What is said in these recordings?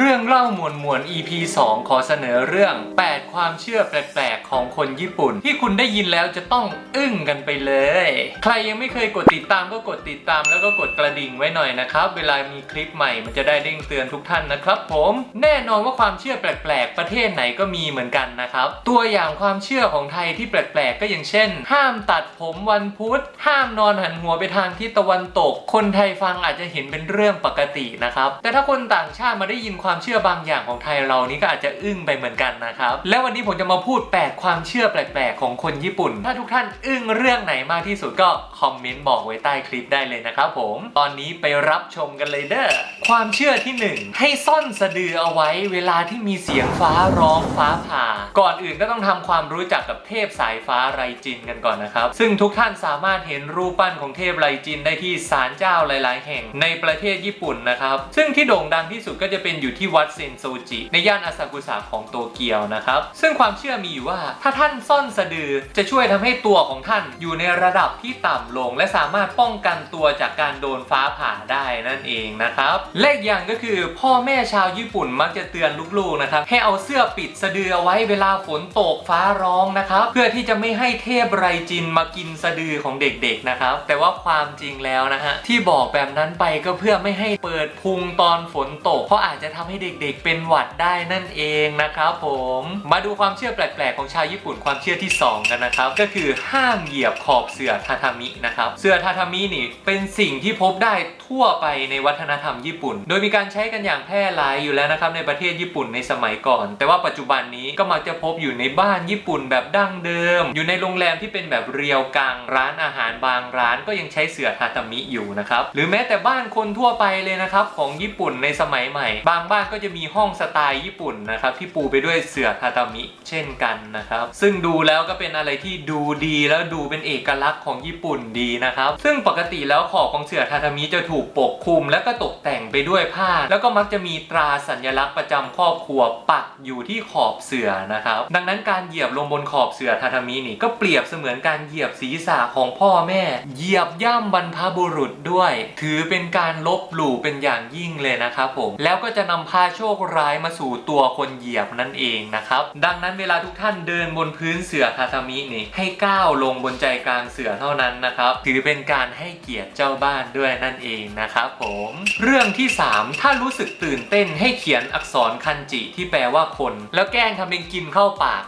เรื่องเล่ามวนหมวน EP 2 ขอเสนอเรื่อง 8 ความเชื่อแปลกๆ ของคนญี่ปุ่น ที่คุณได้ยินแล้วจะต้องอึ้งกันไปเลย ใครยังไม่เคยกดติดตามก็กดติดตามแล้วก็กดกระดิ่งไว้หน่อยนะครับ เวลามีคลิปใหม่มันจะได้เด้งเตือนทุกท่านนะครับผม แน่นอนว่าความเชื่อแปลกๆ ประเทศไหนก็มีเหมือนกันนะครับ ตัวอย่างความเชื่อของไทยที่แปลกๆ ก็อย่างเช่น ห้ามตัดผมวันพุธ ห้ามนอนหันหัวไปทางทิศตะวันตก คนไทยฟังอาจจะเห็นเป็นเรื่องปกตินะครับ แต่ถ้าคนต่างชาติมาได้ยินความความเชื่อบางอย่างของไทยเรานี่ก็อาจจะอึ้งไปเหมือนกันนะครับ แล้ววันนี้ผมจะมาพูด 8 ความเชื่อแปลกๆ ของคนญี่ปุ่น ถ้าทุกท่านอึ้งเรื่องไหนมากที่สุดก็คอมเมนต์บอกไว้ใต้คลิปได้เลยนะครับผม ตอนนี้ไปรับชมกันเลยเด้อ ความเชื่อที่ 1 ให้ซ่อนสะดือเอาไว้เวลาที่มีเสียงฟ้าร้องฟ้าผ่า ก่อนอื่นก็ต้องทำความรู้จักกับเทพสายฟ้าไรจินกันก่อนนะครับ ซึ่งทุกท่านสามารถเห็นรูปปั้นของเทพไรจินได้ที่ศาลเจ้าหลาย ๆ แห่งในประเทศญี่ปุ่นนะครับ ซึ่งที่โด่งดังที่สุดก็จะเป็นอยู่ที่วัดเซนโซจิ ในย่านอาซากุสะของโตเกียวนะครับ ซึ่งความเชื่อมีอยู่ว่า ถ้าท่านซ่อนสะดือจะช่วยทำให้ตัวของท่านอยู่ในระดับที่ต่ำลง และสามารถป้องกันตัวจากการโดนฟ้าผ่าได้นั่นเองนะครับและอีกอย่างก็คือพ่อแม่ชาวญี่ปุ่นมักจะเตือนลูกๆนะครับให้เอาเสื้อปิดสะดือไว้เวลาฝนตกฟ้าร้องนะครับเพื่อที่จะไม่ให้เทพไรจินมากินสะดือของเด็กๆนะครับ แต่ว่าความจริงแล้วนะฮะที่บอกแบบนั้นไปก็เพื่อไม่ให้เปิดพุงตอนฝนตก เพราะอาจจะทำให้เด็กๆ เป็นหวัดได้นั่นเองนะครับผม มาดูความเชื่อแปลกๆ ของชาวญี่ปุ่นความเชื่อที่สองกันนะครับ ก็คือห้ามเหยียบขอบเสื่อทาทามินะครับ เสื่อทาทามินี่เป็นสิ่งที่พบได้ทั่วไปในวัฒนธรรมญี่ปุ่น โดยมีการใช้กันอย่างแพร่หลายอยู่แล้วนะครับในประเทศญี่ปุ่นในสมัยก่อน แต่ว่าปัจจุบันนี้ก็มักจะพบอยู่ในบ้านญี่ปุ่นแบบดั้งเดิม อยู่ในโรงแรมที่เป็นแบบเรียวกังร้านอาหารบางร้านก็ยังใช้เสื่อทาทามิอยู่นะครับหรือแม้แต่บ้านคนทั่วไปเลยนะครับของญี่ปุ่นในสมัยใหม่ บางบ้านก็จะมีห้องสไตล์ญี่ปุ่นนะครับที่ปูไปด้วยเสื่อทาทามิเช่นกันนะครับ ซึ่งดูแล้วก็เป็นอะไรที่ดูดีแล้วดูเป็นเอกลักษณ์ของญี่ปุ่นดีนะครับ ซึ่งปกติแล้วขอบของเสื่อทาทามิจะถูกปกคลุม และก็ตกแต่งไปด้วยผ้า แล้วก็มักจะมีตราสัญลักษณ์ประจำครอบครัวปักอยู่ที่ขอบเสื่อนะครับ ดังนั้นการเหยียบลงบนขอบเสื่อทาทามินี่ก็เปรียบเสมือนการเหยียบศีรษะของพ่อแม่ เหยียบย่ำบรรพบุรุษด้วย ถือเป็นการลบหลู่เป็นอย่างยิ่งเลยนะครับผมแล้วก็จะนำพาโชคร้ายมาสู่ตัวคนเหยียบนั่นเองนะครับ ดังนั้นเวลาทุกท่านเดินบนพื้นเสื่อทาทามินี่ให้ก้าวลงบนใจกลางเสื่อเท่านั้นนะครับถือเป็นการให้เกียรติเจ้าบ้านด้วยนั่นเองนะครับผม เรื่องที่ 3 ถ้ารู้สึกตื่นเต้นให้เขียนอักษรคันจิที่แปลว่าคน แล้วแกล้งทำเป็นกินเข้าปาก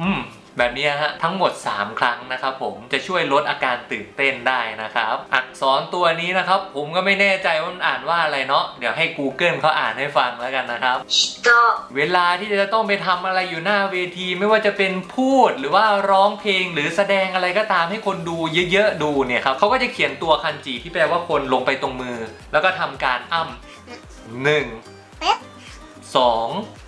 อืม แบบนี้ฮะทั้งหมด 3 ครั้งนะครับผมจะช่วยลดอาการตื่นเต้นได้นะครับ อักษรตัวนี้นะครับ ผมก็ไม่แน่ใจว่ามันอ่านว่าอะไรเนาะเดี๋ยวให้ Google เขาอ่านให้ฟังแล้วกันนะครับ人เวลาที่จะต้องไปทำอะไรอยู่หน้าเวทีไม่ว่าจะเป็นพูดหรือว่าร้องเพลงหรือแสดงอะไรก็ตามให้คนดูเยอะๆดูเนี่ยครับเขาก็จะเขียนตัวคันจิที่แปลว่าคนลงไปตรงมือ แล้วก็ทำการอ้ำหนึ่งเป๊ะสองเป๊ะสาม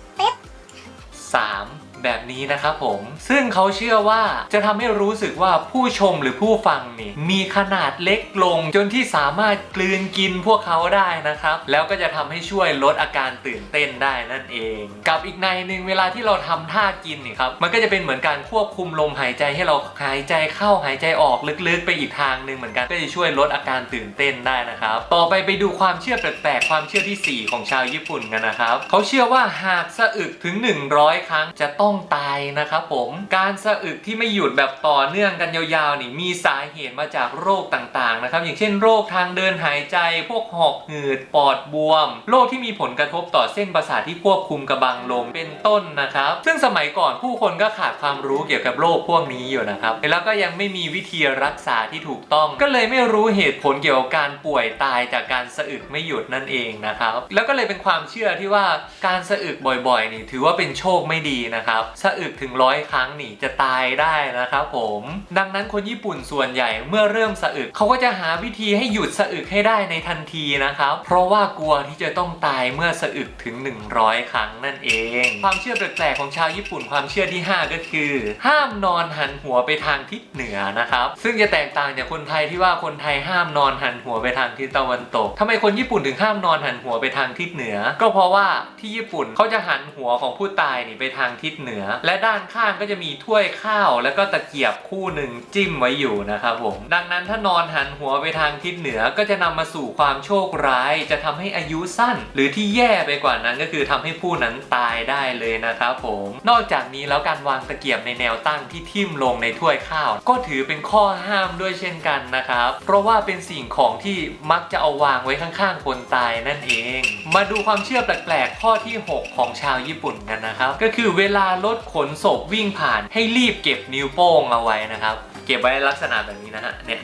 แบบนี้นะครับผม ซึ่งเขาเชื่อว่าจะทำให้รู้สึกว่าผู้ชมหรือผู้ฟังนี่มีขนาดเล็กลง จนที่สามารถกลืนกินพวกเขาได้นะครับ แล้วก็จะทำให้ช่วยลดอาการตื่นเต้นได้นั่นเอง กับอีกในหนึ่งเวลาที่เราทำท่ากินนี่ครับมันก็จะเป็นเหมือนการควบคุมลมหายใจให้เราหายใจเข้าหายใจออกลึกๆ ไปอีกทางหนึ่งเหมือนกันก็จะช่วยลดอาการตื่นเต้นได้นะครับ ต่อไปไปดูความเชื่อแปลกๆความเชื่อทีสี่4 ของชาวญี่ปุ่นกันนะครับเขาเชื่อว่าหากสะอึกถึง 100 ครั้งจะต้องตายนะครับผมการสะอึกที่ไม่หยุดแบบต่อเนื่องกันยาวๆนี่มีสาเหตุมาจากโรคต่างๆนะครับอย่างเช่นโรคทางเดินหายใจ พวกหอบหืดปอดบวม โรคที่มีผลกระทบต่อเส้นประสาทที่ควบคุมกระบังลมเป็นต้นนะครับ ซึ่งสมัยก่อนผู้คนก็ขาดความรู้เกี่ยวกับโรคพวกนี้อยู่นะครับแล้วก็ยังไม่มีวิธีรักษาที่ถูกต้อง ก็เลยไม่รู้เหตุผลเกี่ยวกับการป่วยตายจากการสะอึกไม่หยุดนั่นเองนะครับแล้วก็เลยเป็นความเชื่อที่ว่าการสะอึกบ่อยๆนี่ถือว่าเป็นโชคไม่ดีนะครับสะอึกถึงร้อยครั้งนี่จะตายได้นะครับผม ดังนั้นคนญี่ปุ่นส่วนใหญ่เมื่อเริ่มสะอึกเขาก็จะหาวิธีให้หยุดสะอึกให้ได้ในทันทีนะครับ เพราะว่ากลัวที่จะต้องตายเมื่อสะอึกถึง 100 ครั้งนั่นเอง ความเชื่อแปลกๆของชาวญี่ปุ่นความเชื่อที่ 5 ก็คือ ห้ามนอนหันหัวไปทางทิศเหนือนะครับ ซึ่งจะแตกต่างจากคนไทยที่ว่าคนไทยห้ามนอนหันหัวไปทางทิศตะวันตกทำไมคนญี่ปุ่นถึงห้ามนอนหันหัวไปทางทิศเหนือ ก็เพราะว่าที่ญี่ปุ่นเขาจะหันหัวของผู้ตายนี่ไปทางทิศเหนือเหนือ และด้านข้างก็จะมีถ้วยข้าว แล้วก็ตะเกียบคู่หนึ่งจิ้มไว้อยู่นะครับผม ดังนั้นถ้านอนหันหัวไปทางทิศเหนือก็จะนำมาสู่ความโชคร้าย จะทำให้อายุสั้น หรือที่แย่ไปกว่านั้นก็คือทำให้ผู้นั้นตายได้เลยนะครับผม นอกจากนี้แล้วการวางตะเกียบในแนวตั้งที่ทิ่มลงในถ้วยข้าว ก็ถือเป็นข้อห้ามด้วยเช่นกันนะครับ เพราะว่าเป็นสิ่งของที่มักจะเอาวางไว้ข้างๆ คนตายนั่นเอง มาดูความเชื่อแปลกๆ ข้อที่ 6 ของชาวญี่ปุ่นกันนะครับ ก็คือเวลารถขนศพวิ่งผ่านให้รีบเก็บนิ้วโป้งเอาไว้นะครับ เก็บไว้ลักษณะแบบนี้นะฮะเนี่ย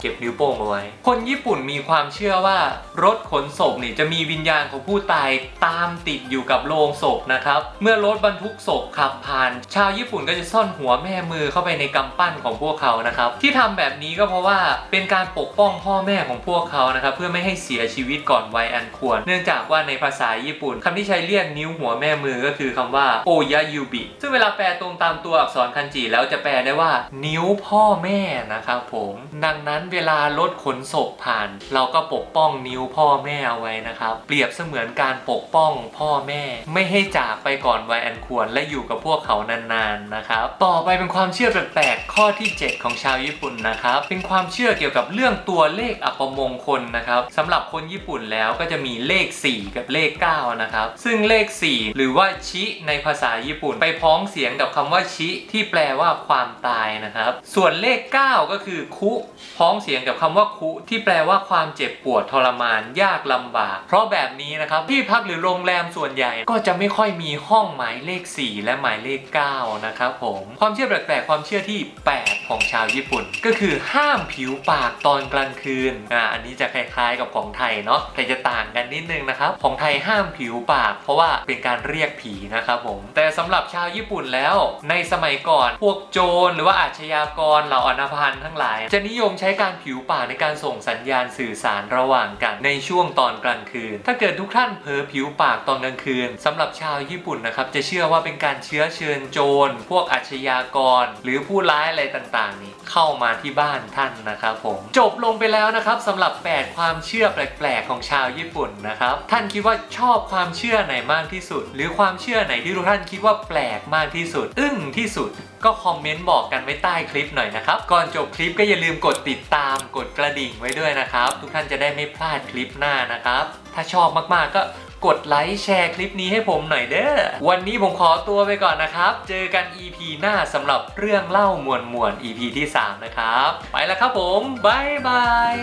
เก็บนิ้วโป้งเอาไว้ คนญี่ปุ่นมีความเชื่อว่ารถขนศพนี่จะมีวิญญาณของผู้ตายตามติดอยู่กับโลงศพนะครับ เมื่อรถบรรทุกศพขับผ่าน ชาวญี่ปุ่นก็จะซ่อนหัวแม่มือเข้าไปในกำปั้นของพวกเขานะครับ ที่ทำแบบนี้ก็เพราะว่าเป็นการปกป้องพ่อแม่ของพวกเขานะครับ เพื่อไม่ให้เสียชีวิตก่อนวัยอันควร เนื่องจากว่าในภาษาญี่ปุ่นคำที่ใช้เรียกนิ้วหัวแม่มือก็คือคำว่าโอยายูบิซึ่งเวลาแปลตรงตามตัวอักษรคันจิแล้วจะแปลได้ว่า นิ้วพ่อแม่นะครับผม ดังนั้นเวลารถขนศพผ่าน เราก็ปกป้องนิ้วพ่อแม่เอาไว้นะครับ เปรียบเสมือนการปกป้องพ่อแม่ ไม่ให้จากไปก่อนวัยอันควรและอยู่กับพวกเขานานๆนะครับ ต่อไปเป็นความเชื่อแปลกๆข้อที่ 7 ของชาวญี่ปุ่นนะครับ เป็นความเชื่อเกี่ยวกับเรื่องตัวเลขอัปมงคลนะครับสำหรับคนญี่ปุ่นแล้วก็จะมีเลข 4 กับเลข 9 นะครับ ซึ่งเลข 4 หรือว่าชิในภาษาญี่ปุ่น ไปพ้องเสียงกับคำว่าชิที่แปลว่าความตายนะครับ ส่วนเลข 9 ก็คือคุพ้องเสียงกับคำว่าคุที่แปลว่าความเจ็บปวดทรมาน ยากลำบาก เพราะแบบนี้นะครับที่พักหรือโรงแรมส่วนใหญ่ ก็จะไม่ค่อยมีห้องหมายเลข 4 และหมายเลข 9 นะครับผม ความเชื่อแปลกๆความเชื่อที่ 8 ของชาวญี่ปุ่น ก็คือห้ามผิวปากตอนกลางคืนอ่าอันนี้จะคล้ายๆกับของไทยเนาะแต่จะต่างกันนิดนึงนะครับของไทยห้ามผิวปาก เพราะว่าเป็นการเรียกผีนะครับผม แต่สำหรับชาวญี่ปุ่นแล้ว ในสมัยก่อนพวกโจรหรือว่าอาชญากรเหล่าอนาพันธ์ทั้งหลาย จะนิยมใช้การผิวปากในการส่งสัญญาณสื่อสารระหว่างกันในช่วงตอนกลางคืน ถ้าเกิดทุกท่านเผลอผิวปากตอนกลางคืนสำหรับชาวญี่ปุ่นนะครับจะเชื่อว่าเป็นการเชื้อเชิญโจร พวกอาชญากร หรือผู้ร้ายอะไรต่างๆนี่เข้ามาที่บ้านท่านนะครับผมจบลงไปแล้วนะครับสำหรับ 8 ความเชื่อแปลกๆ ของชาวญี่ปุ่นนะครับท่านคิดว่าชอบความเชื่อไหนมากที่สุด หรือความเชื่อไหนที่ทุกท่านคิดว่าแปลกมากที่สุด อึ้งที่สุดก็คอมเมนต์บอกกันไว้ใต้คลิปหน่อยนะครับ ก่อนจบคลิปก็อย่าลืมกดติดตามกดกระดิ่งไว้ด้วยนะครับ ทุกท่านจะได้ไม่พลาดคลิปหน้านะครับ ถ้าชอบมากๆก็ กดไลค์แชร์คลิปนี้ให้ผมหน่อยเด้อ วันนี้ผมขอตัวไปก่อนนะครับ เจอกัน EP หน้าสำหรับเรื่องเล่ามวลมวล EP ที่ 3 นะครับ ไปแล้วครับผมบายบาย